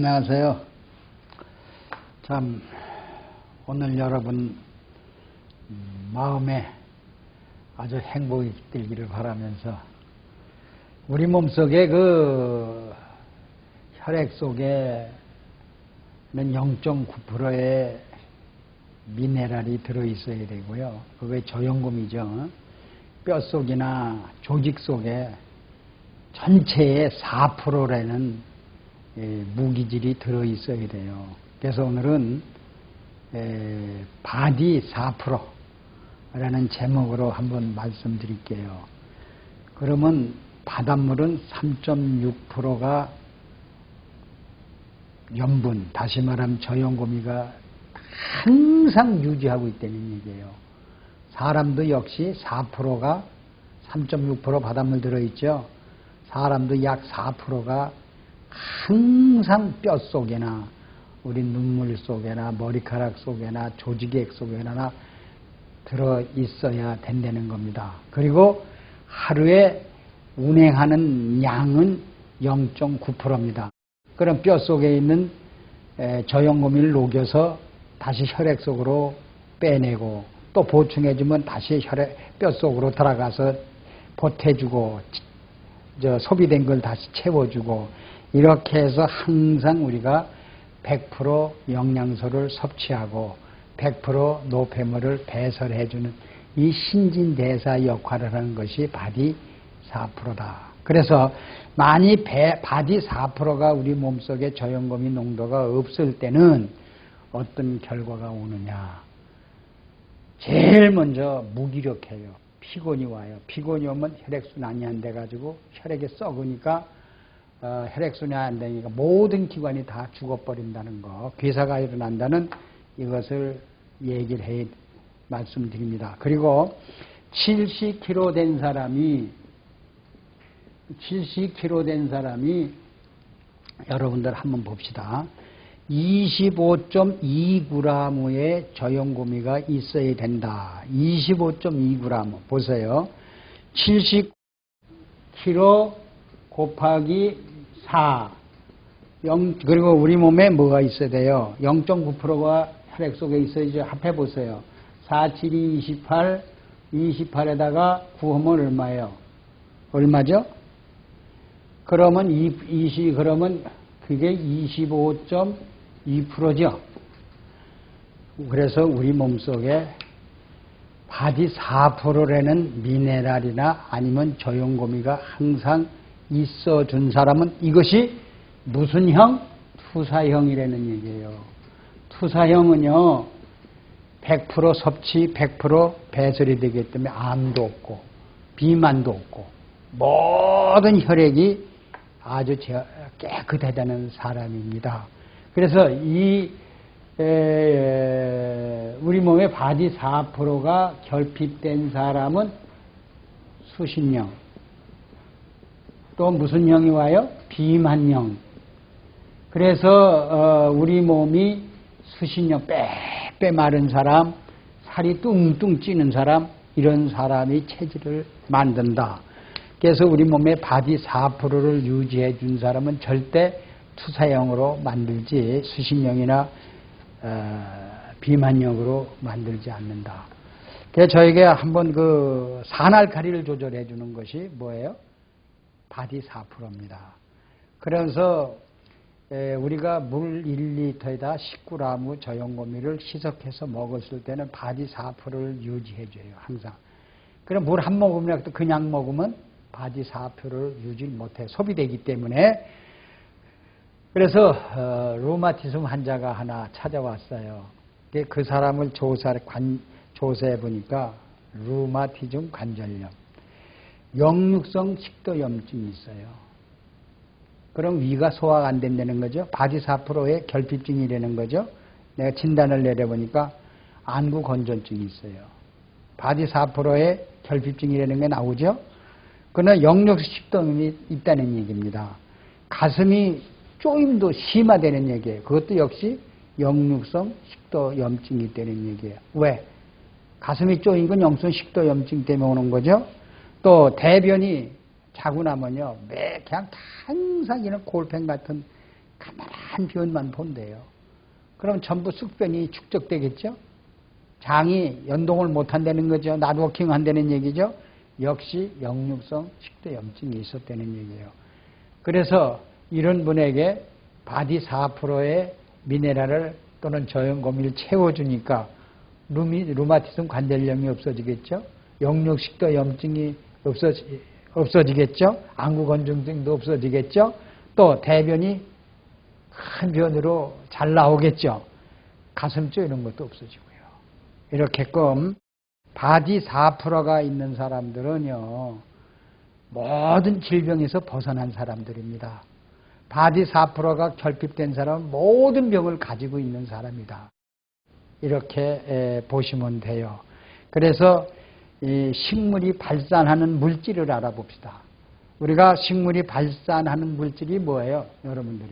안녕하세요. 참 오늘 여러분 음, 마음에 아주 행복이 깃들기를 바라면서 우리 몸 속에 그 혈액 속에는 0.9%의 미네랄이 들어있어야 되고요. 그게 저염금이죠. 뼛속이나 조직 속에 전체의 4%라는 무기질이 들어 있어야 돼요. 그래서 오늘은 에, 바디 4%라는 제목으로 한번 말씀드릴게요. 그러면 바닷물은 3.6%가 염분, 다시 말하면 저염고미가 항상 유지하고 있다는 얘기예요. 사람도 역시 4%가 3.6% 바닷물 들어있죠. 사람도 약 4%가 항상 뼈 속에나 우리 눈물 속에나 머리카락 속에나 조직액 속에나 들어 있어야 된다는 겁니다. 그리고 하루에 운행하는 양은 0.9%입니다. 그럼 뼈 속에 있는 저염고미를 녹여서 다시 혈액 속으로 빼내고 또 보충해주면 다시 혈액 뼈 속으로 들어가서 보태주고 저 소비된 걸 다시 채워주고 이렇게 해서 항상 우리가 100% 영양소를 섭취하고 100% 노폐물을 배설해주는 이 신진대사 역할을 하는 것이 바디 4%다. 그래서 많이 배, 바디 4%가 우리 몸속에 저염금이 농도가 없을 때는 어떤 결과가 오느냐. 제일 먼저 무기력해요. 피곤이 와요. 피곤이 오면 혈액순환이 안 돼가지고 혈액이 썩으니까 어, 혈액순환이 안 되니까 모든 기관이 다 죽어버린다는 거, 괴사가 일어난다는 이것을 얘기를 해 말씀드립니다. 그리고 70kg 된 사람이 70kg 된 사람이 여러분들 한번 봅시다. 25.2g의 저염고미가 있어야 된다. 25.2g 보세요. 70kg 곱하기 4. 0, 그리고 우리 몸에 뭐가 있어야 돼요? 0.9%가 혈액 속에 있어야죠. 합해 보세요. 4, 7, 2, 28, 28에다가 9하면 얼마예요? 얼마죠? 그러면 20, 그러면 그게 25.2%죠. 그래서 우리 몸속에 바디 4%라는 미네랄이나 아니면 저용고미가 항상 있어 준 사람은 이것이 무슨 형? 투사형이라는 얘기예요. 투사형은요, 100% 섭취, 100% 배설이 되기 때문에 암도 없고, 비만도 없고, 모든 혈액이 아주 깨끗하다는 사람입니다. 그래서 이 우리 몸의 바디 4%가 결핍된 사람은 수신령. 또 무슨 형이 와요? 비만형. 그래서 어, 우리 몸이 수신령 빼빼 마른 사람, 살이 뚱뚱 찌는 사람, 이런 사람이 체질을 만든다. 그래서 우리 몸의 바디 4%를 유지해 준 사람은 절대 투사형으로 만들지 수신형이나 어, 비만형으로 만들지 않는다. 그래서 저에게 한번 그 산알칼리를 조절해 주는 것이 뭐예요? 바디 4%입니다. 그래서 우리가 물 1리터에다 10g 저염고미를 희석해서 먹었을 때는 바디 4%를 유지해 줘요. 항상. 그럼 물 한 모금이라도 그냥 먹으면 바디 4%를 유지 못해 소비되기 때문에 그래서 어, 루마티즘 환자가 하나 찾아왔어요. 그 사람을 조사 관, 조사해 보니까 루마티즘 관절염, 역류성 식도염증이 있어요. 그럼 위가 소화가 안 된다는 거죠. 바디 4%의 결핍증이라는 거죠. 내가 진단을 내려보니까 안구 건전증이 있어요. 바디 4%의 결핍증이라는 게 나오죠. 그러나 역류성 식도염이 있다는 얘기입니다. 가슴이 쪼임도 심화되는 얘기예요. 그것도 역시 역류성 식도염증이 있다는 얘기예요. 왜? 가슴이 쪼인 건 역류성 식도염증 때문에 오는 거죠. 또 대변이 자고 나면요, 매 그냥 항상 이런 골펜 같은 가만한 한 변만 본대요. 그럼 전부 숙변이 축적되겠죠? 장이 연동을 못 한다는 거죠. 나도킹 한다는 얘기죠. 역시 역류성 식도 염증이 있었다는 얘기예요. 그래서 이런 분에게 바디 4%의 미네랄을 또는 저염고미를 채워주니까 루미, 루마티즘 관절염이 없어지겠죠. 역류식도 염증이 없어지, 없어지겠죠. 안구건조증도 없어지겠죠. 또 대변이 큰 변으로 잘 나오겠죠. 가슴뼈 이런 것도 없어지고요. 이렇게끔 바디 4%가 있는 사람들은요, 모든 질병에서 벗어난 사람들입니다. 바디 4%가 결핍된 사람은 모든 병을 가지고 있는 사람이다. 이렇게 보시면 돼요. 그래서 식물이 발산하는 물질을 알아봅시다. 우리가 식물이 발산하는 물질이 뭐예요? 여러분들이.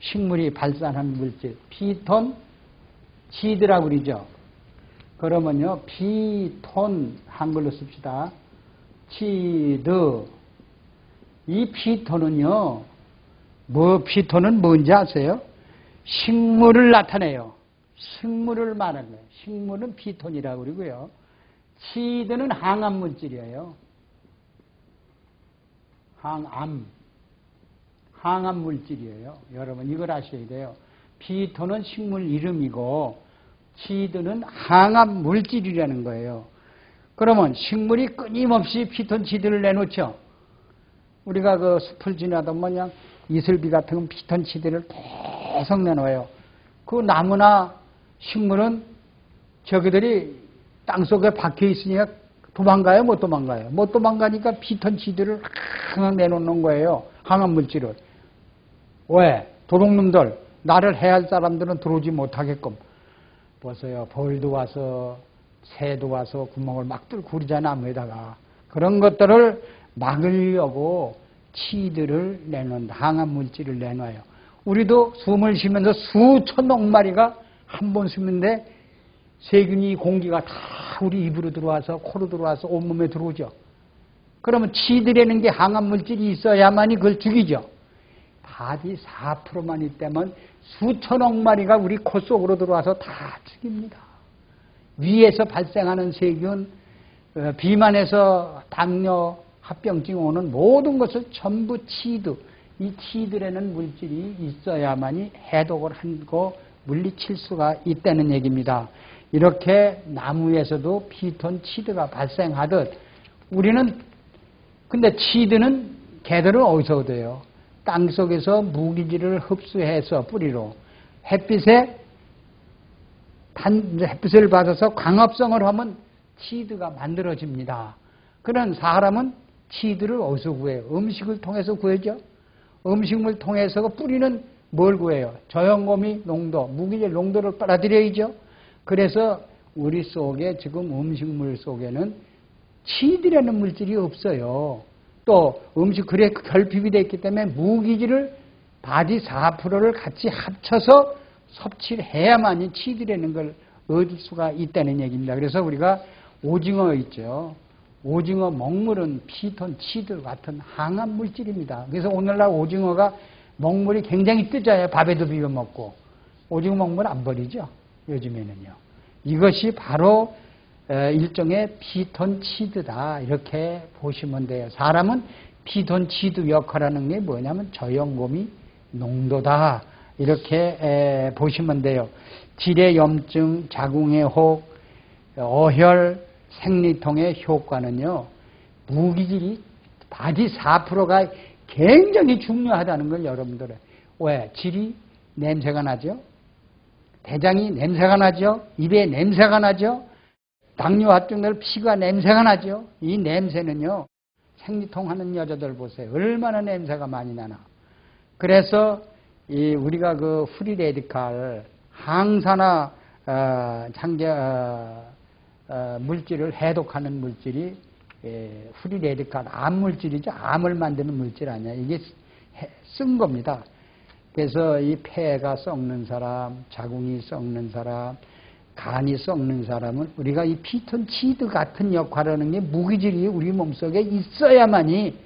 식물이 발산하는 물질. 피톤, 치드라고 그러죠. 그러면요, 피톤 한글로 씁시다. 치드. 이 피톤은요, 뭐, 피톤은 뭔지 아세요? 식물을 나타내요. 식물을 말하는 거예요. 식물은 피톤이라고 그러고요. 치드는 항암 물질이에요. 항암. 항암 물질이에요. 여러분, 이걸 아셔야 돼요. 피톤은 식물 이름이고, 치드는 항암 물질이라는 거예요. 그러면 식물이 끊임없이 피톤 치드를 내놓죠. 우리가 그 숲을 지나다 뭐냐 이슬비 같은 건 피톤 치드를 계속 내놓아요. 그 나무나 식물은 저기들이 땅 속에 박혀 있으니까 도망가요? 못 도망가요? 못 도망가니까 피톤 치드를 항상 내놓는 거예요. 항암 물질을. 왜? 도둑놈들, 나를 해할 사람들은 들어오지 못하게끔. 보세요. 벌도 와서, 새도 와서 구멍을 막 뚫고 그러잖아, 나무에다가. 그런 것들을 막으려고 치들을 내놓는 항암 물질을 내놔요. 우리도 숨을 쉬면서 수천 억 마리가 한번 쉬는데 세균이 공기가 다 우리 입으로 들어와서 코로 들어와서 온몸에 들어오죠. 그러면 치들에는 게 항암 물질이 있어야만이 그걸 죽이죠. 바디 4%만 있다면 수천억 마리가 우리 코 속으로 들어와서 다 죽입니다. 위에서 발생하는 세균, 어, 비만에서 당뇨, 합병증 오는 모든 것을 전부 치드, 이 치들에는 물질이 있어야만이 해독을 하고 물리칠 수가 있다는 얘기입니다. 이렇게 나무에서도 피톤 치드가 발생하듯 우리는 근데 치드는 개들은 어디서 얻어요? 땅 속에서 무기질을 흡수해서 뿌리로 햇빛에 단, 햇빛을 받아서 광합성을 하면 치드가 만들어집니다. 그런 사람은 치드를 어디서 구해요? 음식을 통해서 구해죠? 음식물 통해서 뿌리는 뭘 구해요? 저염고미 농도, 무기질 농도를 빨아들여야죠? 그래서 우리 속에 지금 음식물 속에는 치드라는 물질이 없어요. 또 음식 그래 결핍이 됐기 때문에 무기질을 바디 4%를 같이 합쳐서 섭취를 해야만이 치드라는 걸 얻을 수가 있다는 얘기입니다. 그래서 우리가 오징어 있죠. 오징어 먹물은 피톤, 치드 같은 항암 물질입니다. 그래서 오늘날 오징어가 먹물이 굉장히 뜨져요. 밥에도 비벼 먹고. 오징어 먹물 안 버리죠. 요즘에는요. 이것이 바로 일종의 피톤 치드다. 이렇게 보시면 돼요. 사람은 피톤 치드 역할하는 게 뭐냐면 저염곰이 농도다. 이렇게 보시면 돼요. 질의 염증, 자궁의 혹, 어혈, 생리통의 효과는요, 무기질이 바디 4%가 굉장히 중요하다는 걸 여러분들은. 왜? 질이 냄새가 나죠? 대장이 냄새가 나죠? 입에 냄새가 나죠? 당뇨합증들 피가 냄새가 나죠? 이 냄새는요, 생리통 하는 여자들 보세요. 얼마나 냄새가 많이 나나. 그래서 이 우리가 그 프리 레디칼 항산화 어, 장제 어, 어, 물질을 해독하는 물질이 예, 프리 레디칼 암 물질이죠. 암을 만드는 물질 아니야. 이게 쓴 겁니다. 그래서 이 폐가 썩는 사람, 자궁이 썩는 사람, 간이 썩는 사람은 우리가 이 피톤 치드 같은 역할을 하는 게 무기질이 우리 몸속에 있어야만이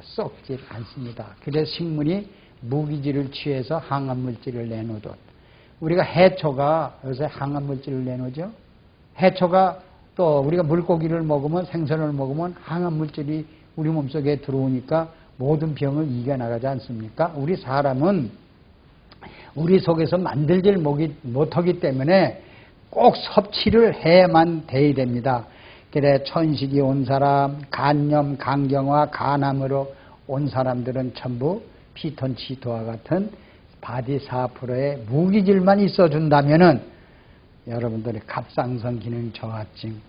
썩지 않습니다. 그래서 식물이 무기질을 취해서 항암물질을 내놓듯 우리가 해초가 요새 항암물질을 내놓죠. 해초가 또 우리가 물고기를 먹으면 생선을 먹으면 항암물질이 우리 몸속에 들어오니까 모든 병을 이겨나가지 않습니까? 우리 사람은 우리 속에서 만들질 못하기 때문에 꼭 섭취를 해야만 돼야 됩니다. 그래 천식이 온 사람, 간염, 간경화, 간암으로 온 사람들은 전부 피톤치도와 같은 바디 4%의 무기질만 있어준다면은 여러분들의 갑상선 기능 저하증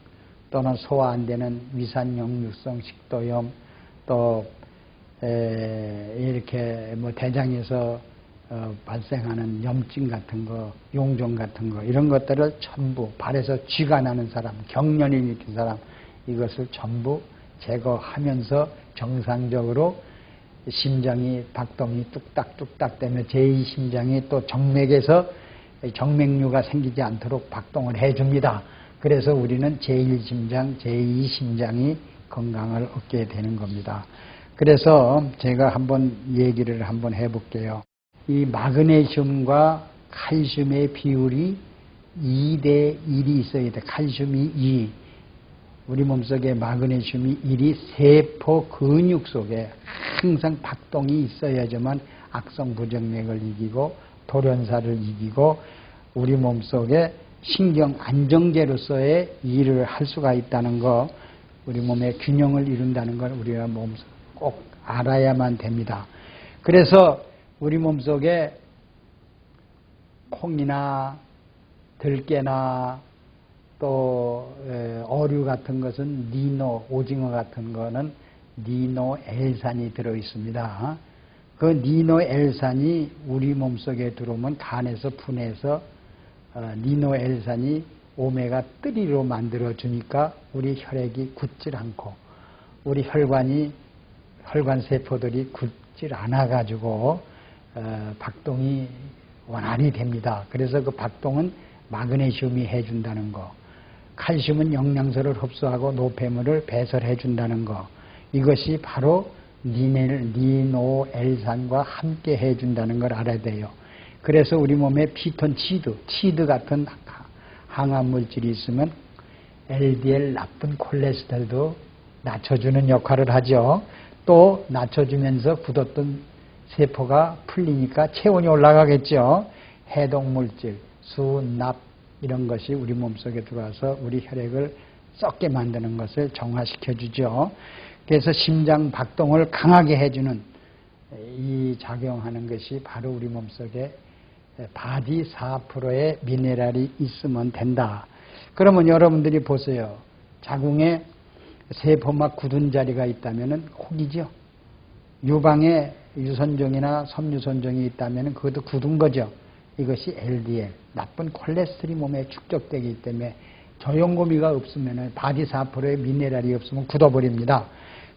또는 소화 안 되는 위산역류성 식도염 또 이렇게 뭐 대장에서 어 발생하는 염증 같은 거, 용종 같은 거 이런 것들을 전부 발에서 쥐가 나는 사람, 경련이 일으킨 사람 이것을 전부 제거하면서 정상적으로 심장이 박동이 뚝딱뚝딱 되며 제2 심장이 또 정맥에서 정맥류가 생기지 않도록 박동을 해줍니다. 그래서 우리는 제1 심장, 제2 심장이 건강을 얻게 되는 겁니다. 그래서 제가 한번 얘기를 한번 해볼게요. 이 마그네슘과 칼슘의 비율이 2대 1이 있어야 돼. 칼슘이 2. 우리 몸속에 마그네슘이 1이 세포 근육 속에 항상 박동이 있어야지만 악성 부정맥을 이기고 돌연사를 이기고 우리 몸속에 신경 안정제로서의 일을 할 수가 있다는 거 우리 몸의 균형을 이룬다는 걸 우리가 몸속 꼭 알아야만 됩니다. 그래서 우리 몸속에 콩이나 들깨나 또 어류 같은 것은 니노, 오징어 같은 거는 니노엘산이 들어 있습니다. 그 니노엘산이 우리 몸속에 들어오면 간에서 분해서 어, 니노엘산이 오메가 3로 만들어 주니까 우리 혈액이 굳질 않고 우리 혈관이 혈관 세포들이 굳질 않아 가지고 어, 박동이 원활히 됩니다. 그래서 그 박동은 마그네슘이 해준다는 거, 칼슘은 영양소를 흡수하고 노폐물을 배설해 준다는 거, 이것이 바로 니노엘산과 함께 해준다는 걸 알아야 돼요. 그래서 우리 몸에 피톤 치드, 치드 같은 항암 물질이 있으면 LDL 나쁜 콜레스테롤도 낮춰주는 역할을 하죠. 또 낮춰주면서 굳었던 세포가 풀리니까 체온이 올라가겠죠. 해독 물질, 수, 납 이런 것이 우리 몸속에 들어와서 우리 혈액을 썩게 만드는 것을 정화시켜 주죠. 그래서 심장 박동을 강하게 해주는 이 작용하는 것이 바로 우리 몸속에 바디 4%의 미네랄이 있으면 된다. 그러면 여러분들이 보세요. 자궁에 세포막 굳은 자리가 있다면 혹이죠. 유방에 유선종이나 섬유선종이 있다면 그것도 굳은 거죠. 이것이 LDL, 나쁜 콜레스테롤이 몸에 축적되기 때문에 저용고미가 없으면 바디 4%의 미네랄이 없으면 굳어버립니다.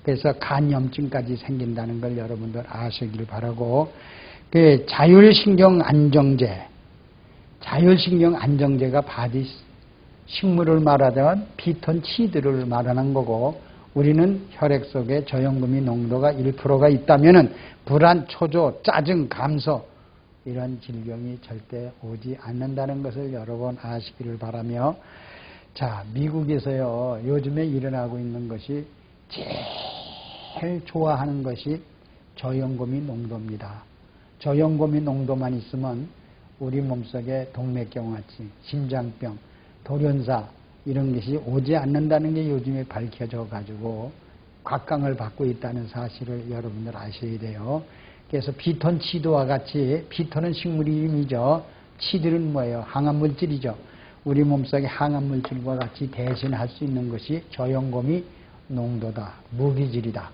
그래서 간염증까지 생긴다는 걸 여러분들 아시길 바라고 그 자율신경 안정제 자율신경 안정제가 바디 식물을 말하자면 피톤 치드를 말하는 거고 우리는 혈액 속에 저염금이 농도가 1%가 있다면 불안, 초조, 짜증, 감소 이런 질병이 절대 오지 않는다는 것을 여러 번 아시기를 바라며 자 미국에서요 요즘에 일어나고 있는 것이 제일 좋아하는 것이 저염금이 농도입니다. 저염금이 농도만 있으면 우리 몸속에 동맥경화증, 심장병, 돌연사 이런 것이 오지 않는다는 게 요즘에 밝혀져 가지고 각광을 받고 있다는 사실을 여러분들 아셔야 돼요. 그래서 피톤 치드와 같이 피톤은 식물 이름이죠. 치드는 뭐예요? 항암 물질이죠. 우리 몸속에 항암 물질과 같이 대신할 수 있는 것이 저염금이 농도다. 무기질이다.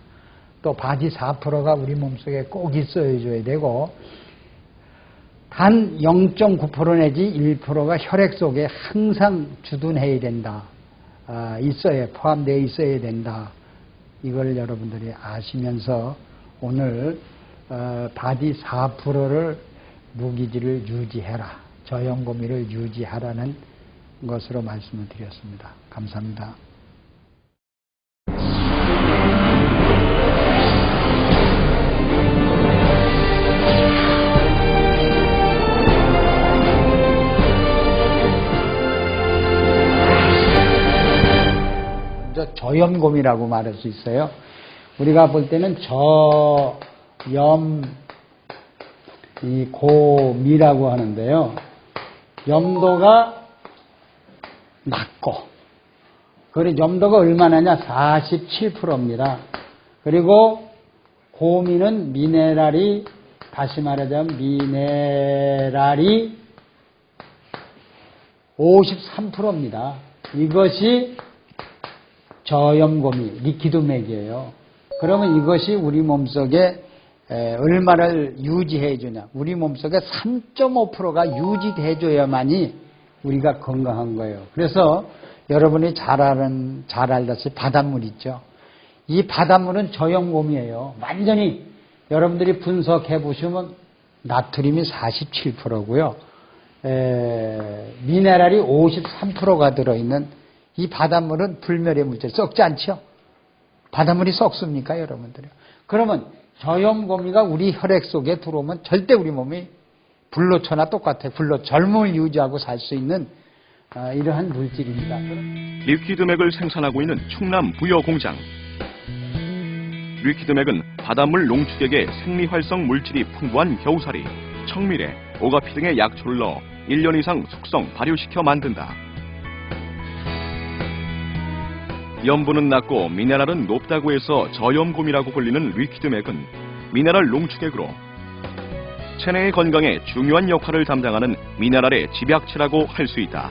또 바지 4%가 우리 몸속에 꼭 있어줘야 되고 단 0.9% 내지 1%가 혈액 속에 항상 주둔해야 된다. 아, 있어야 포함되어 있어야 된다. 이걸 여러분들이 아시면서 오늘 어, 바디 4%를 무기질을 유지해라. 저염 고미를 유지하라는 것으로 말씀을 드렸습니다. 감사합니다. 저염곰이라고 말할 수 있어요. 우리가 볼 때는 저염 이 고미라고 하는데요. 염도가 낮고 그리고 염도가 얼마나냐? 47%입니다. 그리고 고미는 미네랄이 다시 말하자면 미네랄이 53%입니다. 이것이 저염고미, 리퀴드맥이에요. 그러면 이것이 우리 몸속에 에, 얼마를 유지해 주냐. 우리 몸속에 3.5%가 유지돼 줘야만이 우리가 건강한 거예요. 그래서 여러분이 잘 아는, 잘 알다시피 바닷물 있죠. 이 바닷물은 저염곰이에요. 완전히 여러분들이 분석해 보시면 나트륨이 47%고요. 에, 미네랄이 53%가 들어있는 이 바닷물은 불멸의 물질 썩지 않죠? 바닷물이 썩습니까, 여러분들요? 그러면 저염고미가 우리 혈액 속에 들어오면 절대 우리 몸이 불로초나 똑같아요. 불로 젊음을 유지하고 살 수 있는 아, 이러한 물질입니다. 리퀴드맥을 생산하고 있는 충남 부여 공장. 리퀴드맥은 바닷물 농축액에 생리활성 물질이 풍부한 겨우살이, 청미래, 오가피 등의 약초를 넣어 1년 이상 숙성, 발효시켜 만든다. 염분은 낮고 미네랄은 높다고 해서 저염곰이라고 불리는 리퀴드 맥은 미네랄 농축액으로 체내의 건강에 중요한 역할을 담당하는 미네랄의 집약체라고 할 수 있다.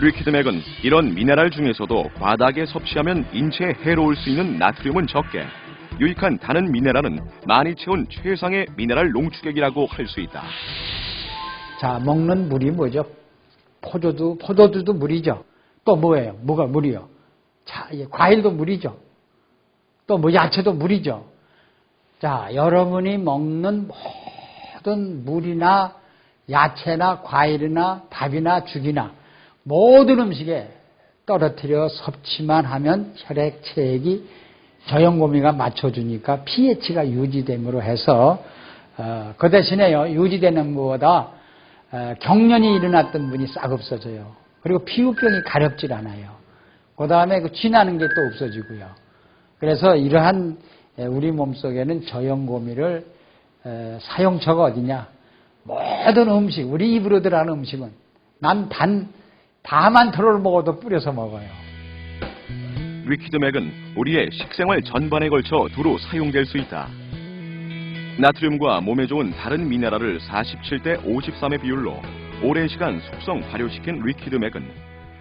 리퀴드맥은 이런 미네랄 중에서도 과다하게 섭취하면 인체에 해로울 수 있는 나트륨은 적게 유익한 다른 미네랄은 많이 채운 최상의 미네랄 농축액이라고 할 수 있다. 자, 먹는 물이 뭐죠? 포도도, 포도주도 물이죠. 또 뭐예요? 뭐가 물이요? 자, 예, 과일도 물이죠. 또 뭐 야채도 물이죠. 자, 여러분이 먹는 모든 물이나 야채나 과일이나 밥이나 죽이나 모든 음식에 떨어뜨려 섭취만 하면 혈액 체액이 저염고미가 맞춰주니까 pH가 유지됨으로 해서 어, 그 대신에요 유지되는 것보다 어, 경련이 일어났던 분이 싹 없어져요. 그리고 피부병이 가렵질 않아요. 그 다음에 그 쥐나는 게 또 없어지고요. 그래서 이러한 에, 우리 몸속에는 저염고미를 에, 사용처가 어디냐? 모든 음식, 우리 입으로 들어가는 음식은 난 단, 다만 털을 먹어도 뿌려서 먹어요. 리퀴드맥은 우리의 식생활 전반에 걸쳐 두루 사용될 수 있다. 나트륨과 몸에 좋은 다른 미네랄을 47대 53의 비율로 오랜 시간 숙성 발효시킨 리퀴드 맥은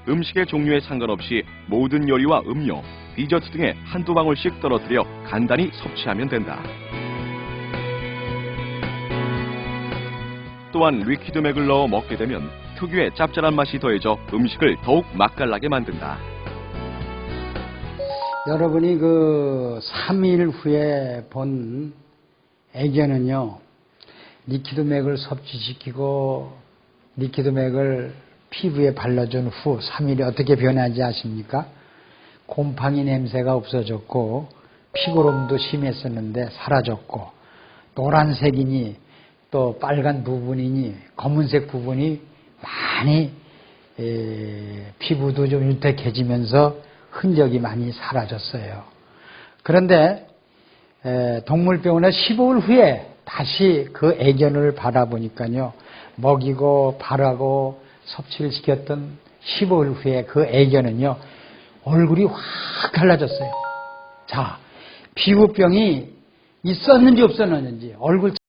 음식의 종류에 상관없이 모든 요리와 음료, 디저트 등에 한두 방울씩 떨어뜨려 간단히 섭취하면 된다. 또한 리퀴드 맥을 넣어 먹게 되면 특유의 짭짤한 맛이 더해져 음식을 더욱 맛깔나게 만든다. 여러분이 그 3일 후에 본 애견은요, 리퀴드맥을 섭취시키고 리퀴드맥을 피부에 발라준 후 3일이 어떻게 변하지 아십니까? 곰팡이 냄새가 없어졌고 피고름도 심했었는데 사라졌고 노란색이니 또 빨간 부분이니 검은색 부분이 많이 에, 피부도 좀 윤택해지면서 흔적이 많이 사라졌어요. 그런데 에, 동물병원에 15일 후에 다시 그 애견을 바라보니까요. 먹이고 바라고 섭취를 시켰던 15일 후에 그 애견은요. 얼굴이 확 달라졌어요. 자, 피부병이 있었는지 없었는지 얼굴